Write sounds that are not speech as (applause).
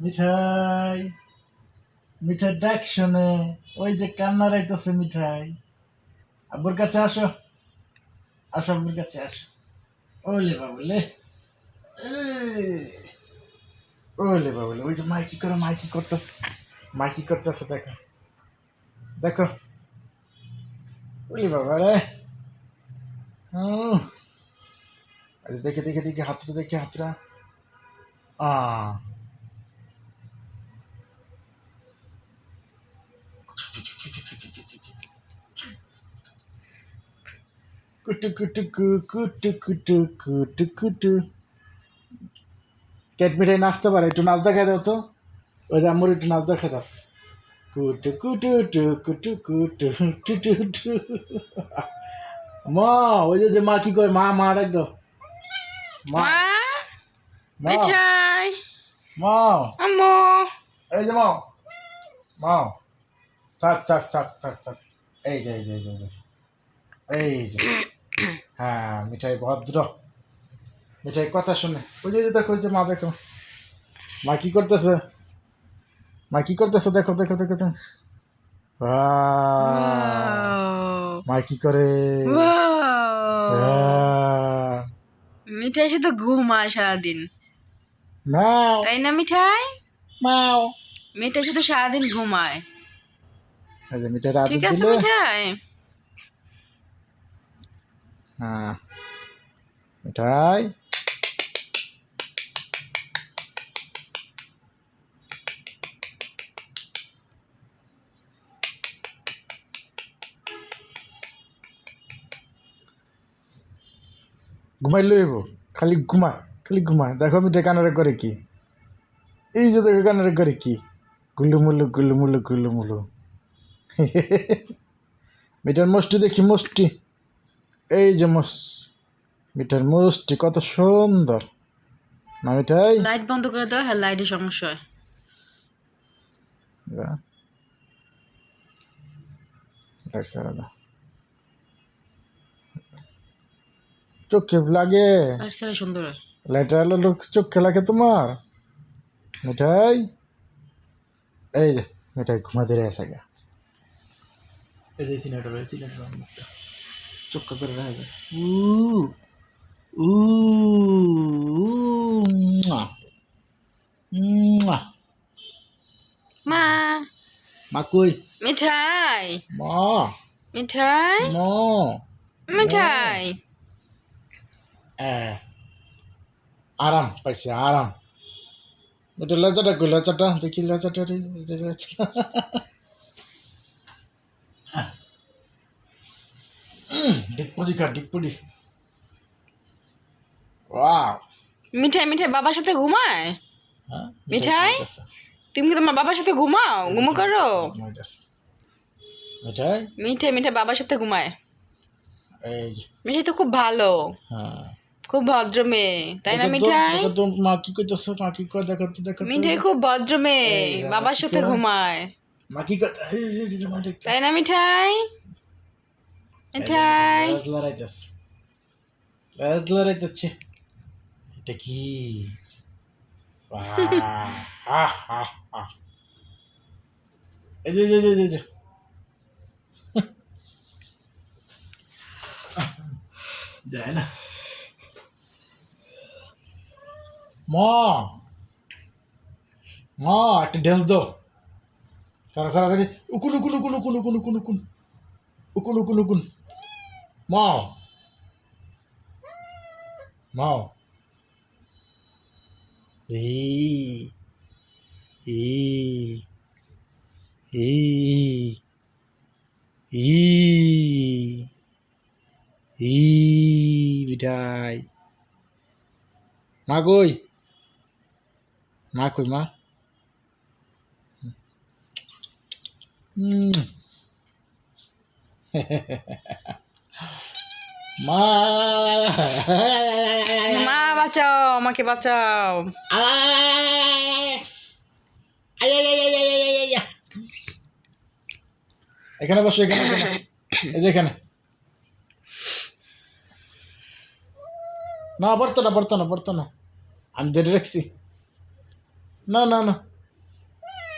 মিঠাই মিঠাই ডাক শোনে, ওই যে কান্না রাইতেছে মিঠাই। আব্বুর কাছে আসো। আসো, আব্বুর কাছে আসো। ওলে বাবুলে। ওলে বাবুলে, ওই যে মাইকি করে মাইকি করতেছে। মাইকি করতেছে, দেখো। দেখো। ওলে বাবা রে আরে দেখে দেখে দেখে, হাতটা দেখে, হাতটা। আ। ক্যাট মিঠাই নাচতে পারে একটু নাচ দেখাই দাও তো। ওই যে আম্মুর একটু নাচ দেখাই দাও। কুটু কুটু টু কুটু কুটু টু টু টু। মা ওই যে যে মা কি কয়? মা মা ডাক দাও। মা। মা? মা। মিঠাই। মা। আম্মু। এই যে মাও মাও থাক থাক থাক থাক থাক। এই যে এই যে, এই যে। এই যে। হ্যাঁ মিঠাই ভদ্র। মিঠাই কথা শুনে। ওই যে দেখো ওই যে মা দেখো। মা কি করতেছে? মা কি করতেছে? দেখো দেখো দেখো দেখো। মা কি করে? মিঠাই শুধু ঘুমায় সারাদিন। তাই না মিঠাই? মিঠাই শুধু সারাদিন ঘুমায়। ঠিক আছে মিঠাই? হ্যাঁ। মিঠাই ঘুমাই লইব খালি ঘুমা খালি ঘুমা। দেখো মিঠাই কানারে করে কি। এই যে দেখো কানারে করে কি। গুলু মুলু গুলু মুলু গুলু মুলু (laughs) মিঠার মস্তি দেখি, মস্তি। এই যে মস মিঠার মস্তি কত সুন্দর। না মিঠাই? লাইট বন্ধ করে দাও হ্যাঁ লাইটের সমস্যা হয়। যা। লাইট সারা চোখে লাগে। সুন্দর লাইট আলো লোক চোখে লাগে তোমার। মিঠাই? এই যে মিঠাই ঘুমাতে রয়েছে গা এই যে সিনেমাটা রয়েছে cuk kabar raga. Uh. Uh. Ma. Ma kui. Mithai. Ma. Mithai. Ma. Eh. Mithai. Eh. Aram, pasti aram. Udah lecet aku lecet dah, dikit lecet dah. ডিগপুজি খা ডিগপুজি ওয়াও মিঠাই মিঠাই বাবার সাথে ঘুমায় হ্যাঁ মিঠাই? তুমি কি তোমার বাবার সাথে ঘুমাও ঘুমো করো মিঠাই মিঠাই মিঠাই বাবার সাথে ঘুমায় মিঠাই তো খুব ভালো হ্যাঁ খুব ভদ্র মেয়ে তাই না মিঠাই মা কি করতেছে মা কি করে দেখো তো দেখো মিঠাই খুব ভদ্র মেয়ে বাবার সাথে ঘুমায় মা কি দেখতে তাই না মিঠাই মিঠাই লড়াইতেছে লেজ লড়াইতেছে এটা কি। এই যে, যে, যে, যে। যায় না মা মা একটা ড্যান্স দাও কারও কারও উকুন উকুন উকুন উকুন উকুন উকুন উকুন উকুন উকুন উকুন Mal. Mal. E. E. E. E. E. Vidai. Magoi. Macoi, ma. Hum. (laughs) মা মা বাঁচাও আমাকে বাঁচাও। এখানে বসো এখানে এই যে এখানে। না পড়তো না পড়তো না পড়তো না। আমি ধরে রাখছি। না না না।